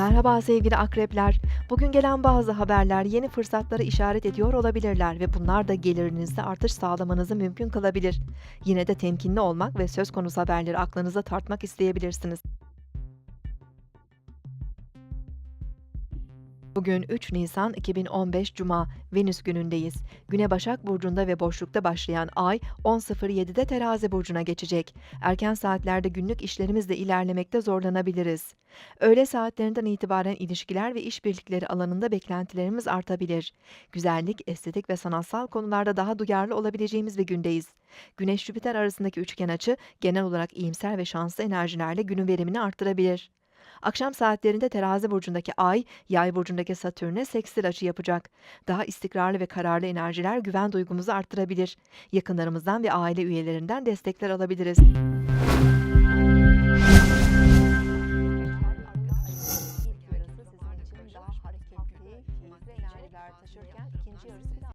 Merhaba sevgili akrepler. Bugün gelen bazı haberler yeni fırsatları işaret ediyor olabilirler ve bunlar da gelirinizde artış sağlamanızı mümkün kılabilir. Yine de temkinli olmak ve söz konusu haberleri aklınıza tartmak isteyebilirsiniz. Bugün 3 Nisan 2015 Cuma, Venüs günündeyiz. Güne Başak Burcu'nda ve boşlukta başlayan ay 10.07'de Terazi Burcu'na geçecek. Erken saatlerde günlük işlerimizle ilerlemekte zorlanabiliriz. Öğle saatlerinden itibaren ilişkiler ve işbirlikleri alanında beklentilerimiz artabilir. Güzellik, estetik ve sanatsal konularda daha duyarlı olabileceğimiz bir gündeyiz. Güneş-Jüpiter arasındaki üçgen açı genel olarak iyimser ve şanslı enerjilerle günün verimini arttırabilir. Akşam saatlerinde Terazi burcundaki Ay, Yay burcundaki Satürn'e sekstil açı yapacak. Daha istikrarlı ve kararlı enerjiler güven duygumuzu arttırabilir. Yakınlarımızdan ve aile üyelerinden destekler alabiliriz.